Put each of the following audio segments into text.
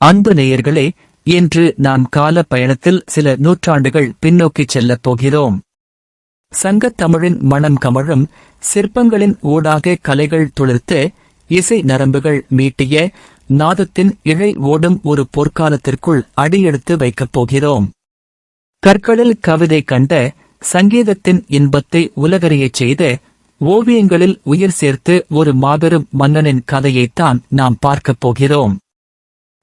அன்பு நேயர்களே இன்று நாம் கால பயணத்தில் சில நூற்றாண்டுகள் பின்னோக்கிச் செல்லப் போகிறோம். சங்கத் தமிழின் மனம் கமழும் சிற்பங்களின் ஊடாக கலைகள் துளிர்த்து இசை நரம்புகள் மீட்டிய நாதத்தின் இழை ஓடும் ஒரு பொற்காலத்திற்குள் அடியெடுத்து வைக்கப் போகிறோம். கற்களில் கவிதை கண்ட சங்கீதத்தின் இன்பத்தை உலகறியச் செய்து ஓவியங்களில் உயிர் சேர்த்து ஒரு மாபெரும் மன்னனின் கதையைத்தான் நாம் பார்க்கப் போகிறோம்.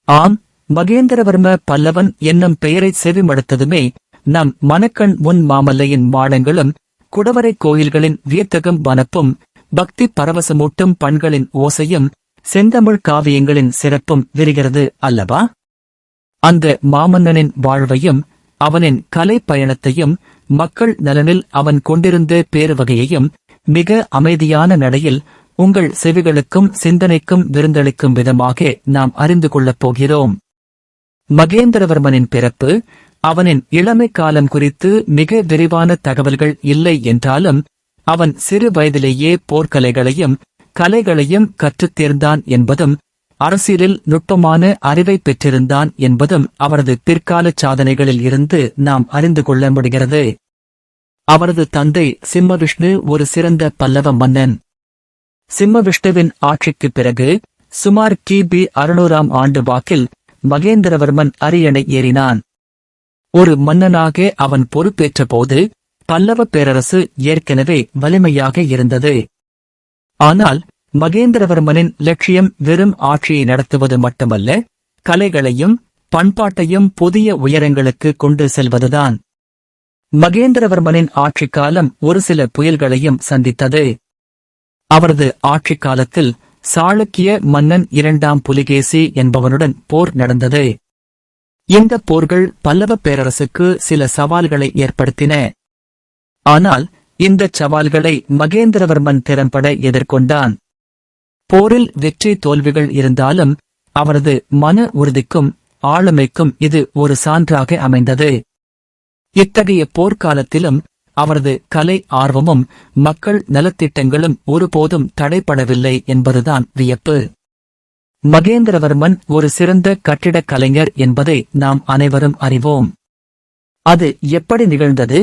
ஆம் மகேந்திரவர்ம பல்லவன் என்னும் பெயரை செவிமடுத்ததுமே நம் மணக்கண் முன் மாமல்லையின் மாடங்களும் குடவரை கோயில்களின் வியத்தகம் வனப்பும் பக்தி பரவசமூட்டும் பண்களின் ஓசையும் செந்தமிழ் காவியங்களின் சிறப்பும் விரிகிறது அல்லவா? அந்த மாமன்னனின் வாழ்வையும் அவனின் கலை பயணத்தையும் மக்கள் நலனில் அவன் கொண்டிருந்த பேருவகையையும் மிக அமைதியான நடையில் உங்கள் செவிகளுக்கும் சிந்தனைக்கும் விருந்தளிக்கும் விதமாக நாம் அறிந்து கொள்ளப் போகிறோம். மகேந்திரவர்மனின் பிறப்பு அவனின் இளமை காலம் குறித்து மிக விரிவான தகவல்கள் இல்லை என்றாலும் அவன் சிறு வயதிலேயே போர்க்கலைகளையும் கலைகளையும் கற்றுத் தேர்ந்தான் என்பதும் அரசியலில் நுட்பமான அறிவை பெற்றிருந்தான் என்பதும் அவரது பிற்கால சாதனைகளில் இருந்து நாம் அறிந்து கொள்ள முடிகிறது. அவரது தந்தை சிம்மவிஷ்ணு ஒரு சிறந்த பல்லவ மன்னன். சிம்மவிஷ்ணுவின் ஆட்சிக்குப் பிறகு சுமார் கிபி அறுநூறாம் ஆண்டு வாக்கில் மகேந்திரவர்மன் அரியணை ஏறினான். ஒரு மன்னனாக அவன் பொறுப்பேற்ற போது பல்லவ பேரரசு ஏற்கனவே வலிமையாக இருந்தது. ஆனால் மகேந்திரவர்மனின் லட்சியம் வெறும் ஆட்சியை நடத்துவது மட்டுமல்ல கலைகளையும் பண்பாட்டையும் புதிய உயரங்களுக்கு கொண்டு செல்வதுதான். மகேந்திரவர்மனின் ஆட்சிக்காலம் ஒரு சில புயல்களையும் சந்தித்தது. அவரது ஆட்சிக் காலத்தில் சாளுக்கிய மன்னன் இரண்டாம் புலிகேசி என்பவனுடன் போர் நடந்தது. இந்த போர்கள் பல்லவ பேரரசுக்கு சில சவால்களை ஏற்படுத்தின. ஆனால் இந்த சவால்களை மகேந்திரவர்மன் திறம்பட எதிர்கொண்டான். போரில் வெற்றி தோல்விகள் இருந்தாலும் அவரது மன உறுதிக்கும் ஆளுமைக்கும் இது ஒரு சான்றாக அமைந்தது. இத்தகைய போர்க்காலத்திலும் அவரது கலை ஆர்வமும் மக்கள் நலத்திட்டங்களும் ஒருபோதும் தடைப்படவில்லை என்பதுதான் வியப்பு. மகேந்திரவர்மன் ஒரு சிறந்த கட்டிடக் கலைஞர் என்பதை நாம் அனைவரும் அறிவோம். அது எப்படி நிகழ்ந்தது?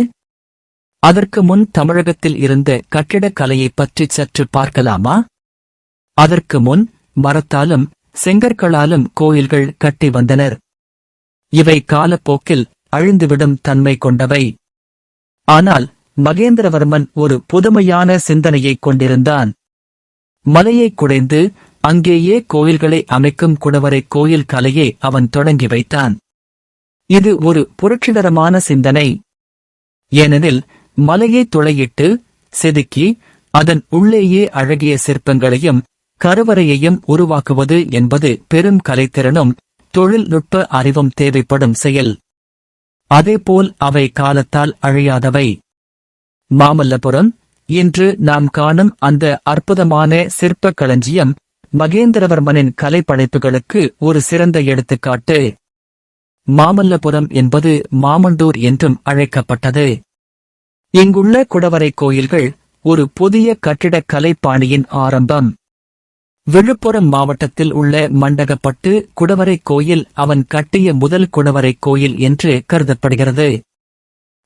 அதற்கு முன் தமிழகத்தில் இருந்த கட்டிடக் கலையை பற்றி சற்று பார்க்கலாமா? அதற்கு முன் மரத்தாலும் செங்கற்களாலும் கோயில்கள் கட்டி வந்தனர். இவை காலப்போக்கில் அழிந்துவிடும் தன்மை கொண்டவை. ஆனால் மகேந்திரவர்மன் ஒரு புதுமையான சிந்தனையைக் கொண்டிருந்தான். மலையை குடைந்து அங்கேயே கோயில்களை அமைக்கும் குடவரை கோயில் கலையை அவன் தொடங்கி வைத்தான். இது ஒரு புரட்சிகரமான சிந்தனை. ஏனெனில் மலையை துளையிட்டு செதுக்கி அதன் உள்ளேயே அழகிய சிற்பங்களையும் கருவறையையும் உருவாக்குவது என்பது பெரும் கலைத்திறனும் தொழில்நுட்ப அறிவும் தேவைப்படும் செயல். அதேபோல் அவை காலத்தால் அழியாதவை. மாமல்லபுரம் இன்று நாம் காணும் அந்த அற்புதமான சிற்பக் களஞ்சியம் மகேந்திரவர்மனின் கலைப்படைப்புகளுக்கு ஒரு சிறந்த எடுத்துக்காட்டு. மாமல்லபுரம் என்பது மாமண்டூர் என்றும் அழைக்கப்பட்டது. இங்குள்ள குடவரை கோயில்கள் ஒரு புதிய கட்டிடக் கலைப்பாணியின் ஆரம்பம். விழுப்புரம் மாவட்டத்தில் உள்ள மண்டகப்பட்டு குடவரை கோயில் அவன் கட்டிய முதல் குடவரை கோயில் என்று கருதப்படுகிறது.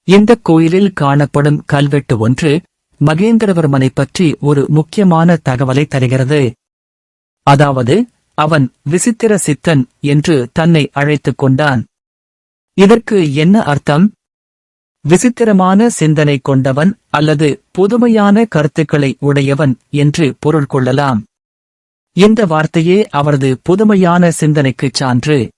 இந்த கோயிலில் காணப்படும் கல்வெட்டு ஒன்று மகேந்திரவர்மனை பற்றி ஒரு முக்கியமான தகவலை தருகிறது. அதாவது அவன் விசித்திர சித்தன் என்று தன்னை அழைத்துக் கொண்டான். இதற்கு என்ன அர்த்தம்? விசித்திரமான சிந்தனை கொண்டவன் அல்லது புதுமையான கருத்துக்களை உடையவன் என்று பொருள் கொள்ளலாம். இந்த வார்த்தையே அவரது புதுமையான சிந்தனைக்குச் சான்று.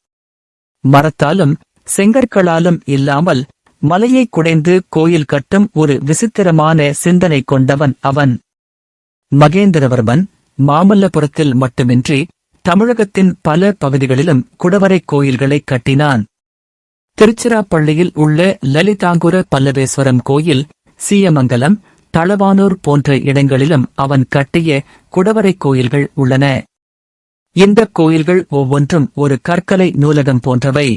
மரத்தாலும் செங்கற்களாலும் இல்லாமல் மலையை குடைந்து கோயில் கட்டும் ஒரு விசித்திரமான சிந்தனை கொண்டவன் அவன். மகேந்திரவர்மன் மாமல்லபுரத்தில் மட்டுமின்றி தமிழகத்தின் பல பகுதிகளிலும் குடவரை கோயில்களை கட்டினான். திருச்சிராப்பள்ளியில் உள்ள லலிதாங்குர பல்லவேஸ்வரம் கோயில் சீயமங்கலம் தளவானூர் போன்ற இடங்களிலும் அவன் கட்டிய குடவரை கோயில்கள் உள்ளன. இந்த கோயில்கள் ஒவ்வொன்றும் ஒரு கற்கலை நூலகம் போன்றவை.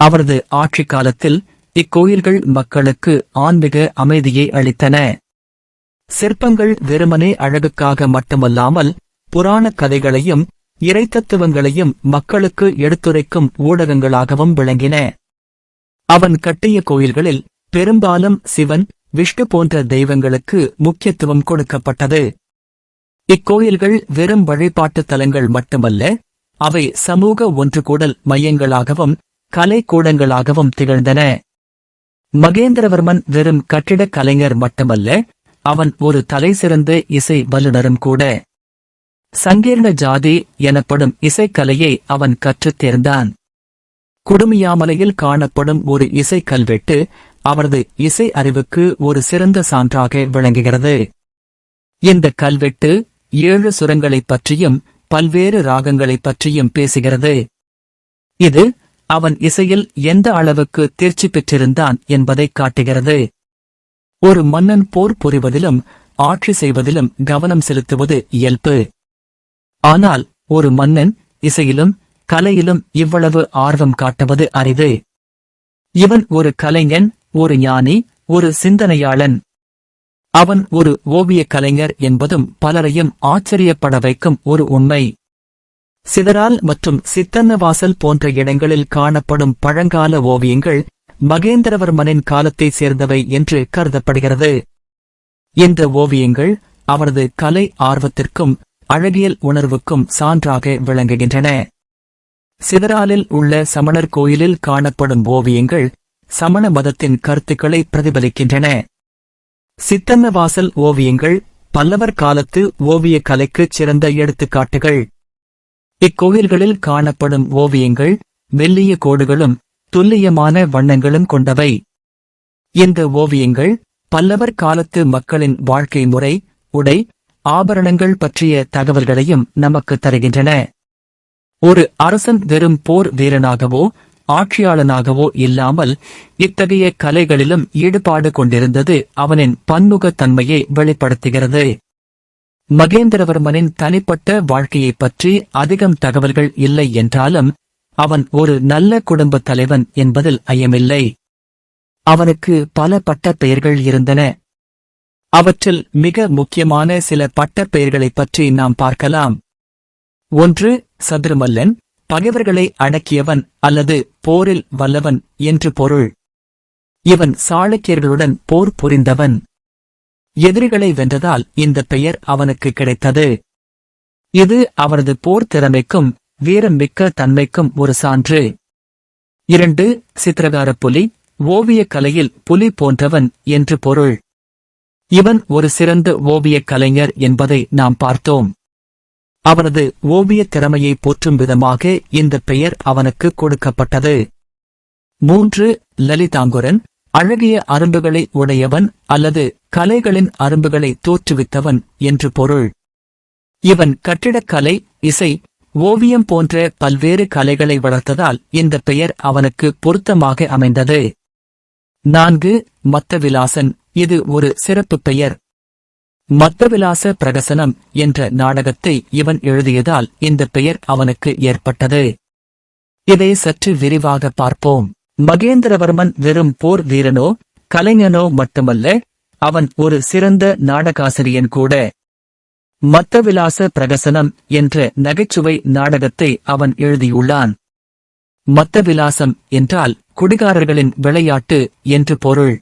அவரது ஆட்சி காலத்தில் இக்கோயில்கள் மக்களுக்கு ஆன்மீக அமைதியை அளித்தன. சிற்பங்கள் வெறுமனே அழகுக்காக மட்டுமல்லாமல் புராண கதைகளையும் இறைத்தத்துவங்களையும் மக்களுக்கு எடுத்துரைக்கும் ஊடகங்களாகவும் விளங்கின. அவன் கட்டிய கோயில்களில் பெரும்பாலும் சிவன் விஷ்ணு போன்ற தெய்வங்களுக்கு முக்கியத்துவம் கொடுக்கப்பட்டது. இக்கோயில்கள் வெறும் வழிபாட்டு தலங்கள் மட்டுமல்ல அவை சமூக ஒன்றுகூடல் மையங்களாகவும் கலைக்கூடங்களாகவும் திகழ்ந்தன. மகேந்திரவர்மன் வெறும் கட்டிடக் கலைஞர் மட்டுமல்ல அவன் ஒரு தலைசிறந்த இசை வல்லுனரும் கூட. சங்கீர்ண ஜாதி எனப்படும் இசைக்கலையை அவன் கற்றுத் தேர்ந்தான். குடுமியாமலையில் காணப்படும் ஒரு இசை கல்வெட்டு அவரது இசை அறிவுக்கு ஒரு சிறந்த சான்றாக விளங்குகிறது. இந்த கல்வெட்டு ஏழு சுரங்களைப் பற்றியும் பல்வேறு ராகங்களைப் பற்றியும் பேசுகிறது. இது அவன் இசையில் எந்த அளவுக்கு தேர்ச்சி பெற்றிருந்தான் என்பதைக் காட்டுகிறது. ஒரு மன்னன் போர் புரிவதிலும் ஆட்சி செய்வதிலும் கவனம் செலுத்துவது இயல்பு. ஆனால் ஒரு மன்னன் இசையிலும் கலையிலும் இவ்வளவு ஆர்வம் காட்டுவது அரிது. இவன் ஒரு கலைஞன் ஒரு ஞானி ஒரு சிந்தனையாளன். அவன் ஒரு ஓவியக் கலைஞர் என்பதும் பலரையும் ஆச்சரியப்பட வைக்கும் ஒரு உண்மை. சிதறால் மற்றும் சித்தன்னவாசல் போன்ற இடங்களில் காணப்படும் பழங்கால ஓவியங்கள் மகேந்திரவர்மனின் காலத்தைச் சேர்ந்தவை என்று கருதப்படுகிறது. இந்த ஓவியங்கள் அவரது கலை ஆர்வத்திற்கும் அழகியல் உணர்வுக்கும் சான்றாக விளங்குகின்றன. சிதறாலில் உள்ள சமணர் கோயிலில் காணப்படும் ஓவியங்கள் சமண மதத்தின் கருத்துக்களை பிரதிபலிக்கின்றன. சித்தன்னவாசல் ஓவியங்கள் பல்லவர் காலத்து ஓவியக் கலைக்குச் சிறந்த எடுத்துக்காட்டுகள். இக்கோயில்களில் காணப்படும் ஓவியங்கள் மெல்லிய கோடுகளும் துல்லியமான வண்ணங்களும் கொண்டவை. இந்த ஓவியங்கள் பல்லவர் காலத்து மக்களின் வாழ்க்கை முறை உடை ஆபரணங்கள் பற்றிய தகவல்களையும் நமக்கு தருகின்றன. ஒரு அரசன் வெறும் போர் வீரனாகவோ ஆட்சியாளனாகவோ இல்லாமல் இத்தகைய கலைகளிலும் ஈடுபாடு கொண்டிருந்தது அவனின் பன்முகத் தன்மையை வெளிப்படுத்துகிறது. மகேந்திரவர்மனின் தனிப்பட்ட வாழ்க்கையைப் பற்றி அதிகம் தகவல்கள் இல்லை என்றாலும் அவன் ஒரு நல்ல குடும்பத் தலைவன் என்பதில் ஐயமில்லை. அவனுக்கு பல பட்டப் பெயர்கள் இருந்தன. அவற்றில் மிக முக்கியமான சில பட்டப் பெயர்களைப் பற்றி நாம் பார்க்கலாம். ஒன்று சதுரமல்லன். பகைவர்களை அடக்கியவன் அல்லது போரில் வல்லவன் என்று பொருள். இவன் சாளுக்கியர்களுடன் போர் புரிந்தவன். எதிரிகளை வென்றதால் இந்த பெயர் அவனுக்கு கிடைத்தது. இது அவரது போர் திறமைக்கும் வீரமிக்க தன்மைக்கும் ஒரு சான்று. இரண்டு சித்திரகார புலி ஓவியக் கலையில் புலி போன்றவன் என்று பொருள். இவன் ஒரு சிறந்த ஓவியக் கலைஞர் என்பதை நாம் பார்த்தோம். அவனது ஓவியத் திறமையை போற்றும் விதமாக இந்த பெயர் அவனுக்கு கொடுக்கப்பட்டது. மூன்று லலிதாங்குரன் அழகிய அரும்புகளை உடையவன் அல்லது கலைகளின் அரும்புகளை தோற்றுவித்தவன் என்று பொருள். இவன் கட்டிடக்கலை இசை ஓவியம் போன்ற பல்வேறு கலைகளை வளர்த்ததால் இந்த பெயர் அவனுக்கு பொருத்தமாக அமைந்தது. நான்கு மத்தவிலாசன் இது ஒரு சிறப்பு பெயர். மத்தவிலாச பிரகசனம் என்ற நாடகத்தை இவன் எழுதியதால் இந்த பெயர் அவனுக்கு ஏற்பட்டது. இதை சற்று விரிவாக பார்ப்போம். மகேந்திரவர்மன் வெறும் போர் வீரனோ கலைஞனோ மட்டுமல்ல அவன் ஒரு சிறந்த நாடகாசிரியன் கூட. மத்தவிலாச பிரகசனம் என்ற நகைச்சுவை நாடகத்தை அவன் எழுதியுள்ளான். மத்தவிலாசம் என்றால் குடிகாரர்களின் விளையாட்டு என்று பொருள்.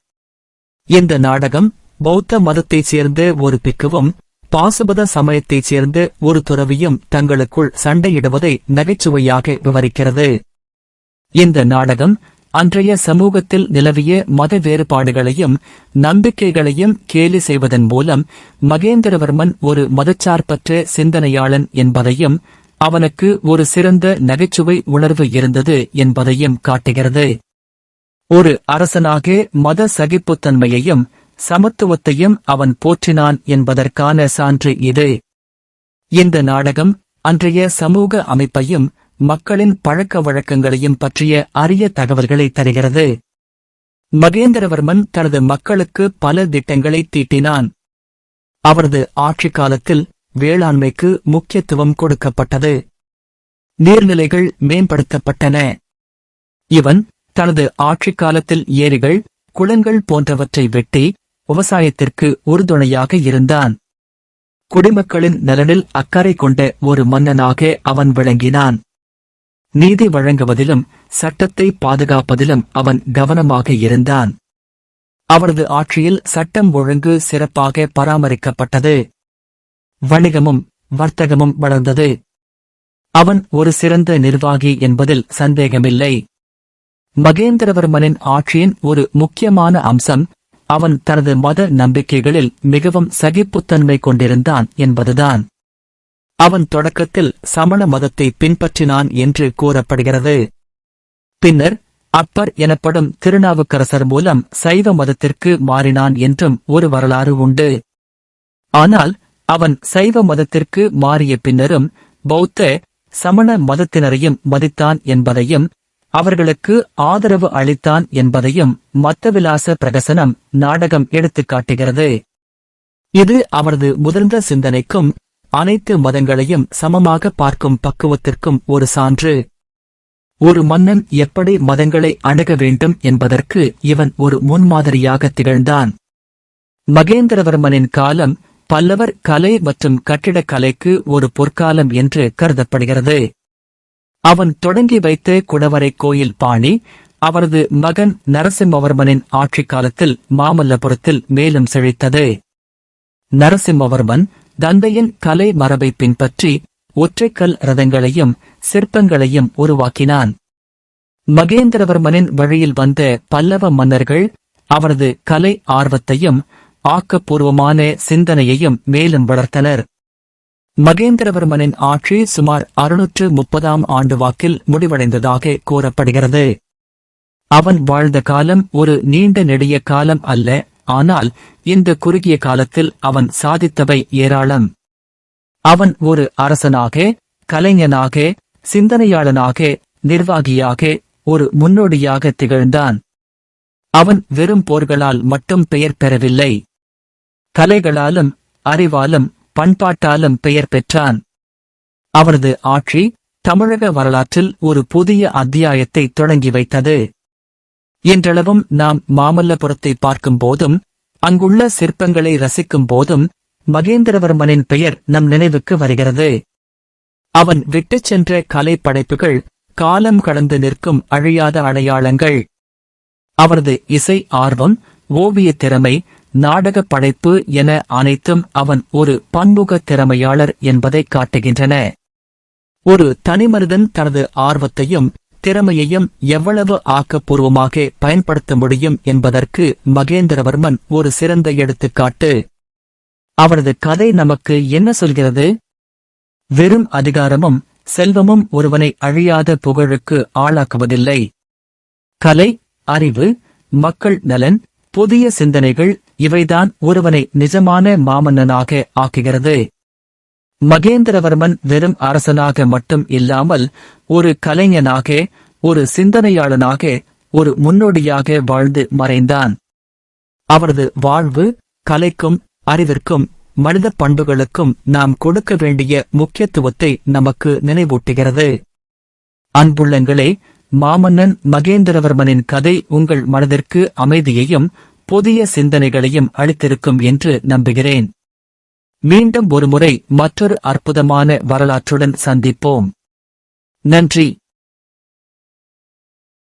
இந்த நாடகம் பௌத்த மதத்தைச் சேர்ந்த ஒரு பிக்குவும் பாசுபத சமயத்தைச் சேர்ந்த ஒரு துறவியும் தங்களுக்குள் சண்டையிடுவதை நகைச்சுவையாக விவரிக்கிறது. இந்த நாடகம் அன்றைய சமூகத்தில் நிலவிய மத வேறுபாடுகளையும் நம்பிக்கைகளையும் கேலி செய்வதன் மூலம் மகேந்திரவர்மன் ஒரு மதச்சார்பற்ற சிந்தனையாளன் என்பதையும் அவனுக்கு ஒரு சிறந்த நகைச்சுவை உணர்வு இருந்தது என்பதையும் காட்டுகிறது. ஒரு அரசனாக மத சகிப்புத்தன்மையையும் சமத்துவத்தையும் அவன் போற்றினான் என்பதற்கான சான்று இது. இந்த நாடகம் அன்றைய சமூக அமைப்பையும் மக்களின் பழக்க வழக்கங்களையும் பற்றிய அரிய தகவல்களை தருகிறது. மகேந்திரவர்மன் தனது மக்களுக்கு பல திட்டங்களை தீட்டினான். அவரது ஆட்சி காலத்தில் வேளாண்மைக்கு முக்கியத்துவம் கொடுக்கப்பட்டது. நீர்நிலைகள் மேம்படுத்தப்பட்டன. இவன் தனது ஆட்சி காலத்தில் ஏரிகள் குளங்கள் போன்றவற்றை வெட்டி விவசாயத்திற்கு உறுதுணையாக இருந்தான். குடிமக்களின் நலனில் அக்கறை கொண்ட ஒரு மன்னனாக அவன் விளங்கினான். நீதி வழங்குவதிலும் சட்டத்தை பாதுகாப்பதிலும் அவன் கவனமாக இருந்தான். அவரது ஆட்சியில் சட்டம் ஒழுங்கு சிறப்பாக பராமரிக்கப்பட்டது. வணிகமும் வர்த்தகமும் வளர்ந்தது. அவன் ஒரு சிறந்த நிர்வாகி என்பதில் சந்தேகமில்லை. மகேந்திரவர்மனின் ஆட்சியின் ஒரு முக்கியமான அம்சம் அவன் தனது மத நம்பிக்கைகளில் மிகவும் சகிப்புத்தன்மை கொண்டிருந்தான் என்பதுதான். அவன் தொடக்கத்தில் சமண மதத்தை பின்பற்றினான் என்று கூறப்படுகிறது. பின்னர் அப்பர் எனப்படும் திருநாவுக்கரசர் மூலம் சைவ மதத்திற்கு மாறினான் என்றும் ஒரு வரலாறு உண்டு. ஆனால் அவன் சைவ மதத்திற்கு மாறிய பின்னரும் பௌத்த சமண மதத்தினரையும் மதித்தான் என்பதையும் அவர்களுக்கு ஆதரவு அளித்தான் என்பதையும் மத்தவிலாச பிரகசனம் நாடகம் எடுத்துக்காட்டுகிறது இது அவரது முதிர்ந்த சிந்தனைக்கும் அனைத்து மதங்களையும் சமமாக பார்க்கும் பக்குவத்திற்கும் ஒரு சான்று. ஒரு மன்னன் எப்படி மதங்களை அணுக வேண்டும் என்பதற்கு இவன் ஒரு முன்மாதிரியாக திகழ்ந்தான். மகேந்திரவர்மனின் காலம் பல்லவர் கலை மற்றும் கட்டிடக்கலைக்கு ஒரு பொற்காலம் என்று கருதப்படுகிறது. அவன் தொடங்கி வைத்த குடவரை கோயில் பாணி அவரது மகன் நரசிம்மவர்மனின் ஆட்சிக் காலத்தில் மாமல்லபுரத்தில் மேலும் செழித்தது. நரசிம்மவர்மன் தந்தையின் கலை மரபை பின்பற்றி ஒற்றைக்கல் ரதங்களையும் சிற்பங்களையும் உருவாக்கினான். மகேந்திரவர்மனின் வழியில் வந்த பல்லவ மன்னர்கள் அவரது கலை ஆர்வத்தையும் ஆக்கப்பூர்வமான சிந்தனையையும் மேலும் வளர்த்தனர். மகேந்திரவர்மனின் ஆட்சி சுமார் அறுநூற்று முப்பதாம் ஆண்டு வாக்கில் முடிவடைந்ததாக கூறப்படுகிறது. அவன் வாழ்ந்த காலம் ஒரு நீண்ட நெடிய காலம் அல்ல ஆனால் இந்த குறுகிய காலத்தில் அவன் சாதித்தவை ஏராளம். அவன் ஒரு அரசனாக கலைஞனாக சிந்தனையாளனாக நிர்வாகியாக ஒரு முன்னோடியாக திகழ்ந்தான். அவன் வெறும் போர்களால் மட்டும் பெயர் பெறவில்லை. கலைகளாலும் அறிவாலும் பண்பாட்டாலும் பெயர் பெற்றான். அவரது ஆட்சி தமிழக வரலாற்றில் ஒரு புதிய அத்தியாயத்தை தொடங்கி வைத்தது. என்றளவும் நாம் மாமல்லபுரத்தை பார்க்கும் போதும் அங்குள்ள சிற்பங்களை ரசிக்கும் போதும் மகேந்திரவர்மனின் பெயர் நம் நினைவுக்கு வருகிறது. அவன் விட்டுச் சென்ற கலை படைப்புகள் காலம் கடந்து நிற்கும் அழியாத அடையாளங்கள். அவரது இசை ஆர்வம் ஓவிய திறமை நாடக படைப்பு என அனைத்தும் அவன் ஒரு பன்முக திறமையாளர் என்பதை காட்டுகின்றன. ஒரு தனிமனிதன் தனது ஆர்வத்தையும் திறமையையும் எவ்வளவு ஆக்கப்பூர்வமாக பயன்படுத்த முடியும் என்பதற்கு மகேந்திரவர்மன் ஒரு சிறந்த எடுத்துக்காட்டு. அவரது கதை நமக்கு என்ன சொல்கிறது? வெறும் அதிகாரமும் செல்வமும் ஒருவனை அழியாத புகழுக்கு ஆளாக்குவதில்லை. கலை அறிவு மக்கள் நலன் புதிய சிந்தனைகள் இவைதான் ஒருவனை நிஜமான மாமன்னனாக ஆக்குகிறது. மகேந்திரவர்மன் வெறும் அரசனாக மட்டும் இல்லாமல் ஒரு கலைஞனாக ஒரு சிந்தனையாளனாக ஒரு முன்னோடியாக வாழ்ந்து மறைந்தான். அவரது வாழ்வு கலைக்கும் அறிவிற்கும் மனித பண்புகளுக்கும் நாம் கொடுக்க வேண்டிய முக்கியத்துவத்தை நமக்கு நினைவூட்டுகிறது. அன்புள்ளங்களே மாமன்னன் மகேந்திரவர்மனின் கதை உங்கள் மனதிற்கு அமைதியையும் புதிய சிந்தனைகளையும் அளித்திருக்கும் என்று நம்புகிறேன். மீண்டும் ஒருமுறை மற்றொரு அற்புதமான வரலாற்றுடன் சந்திப்போம். நன்றி.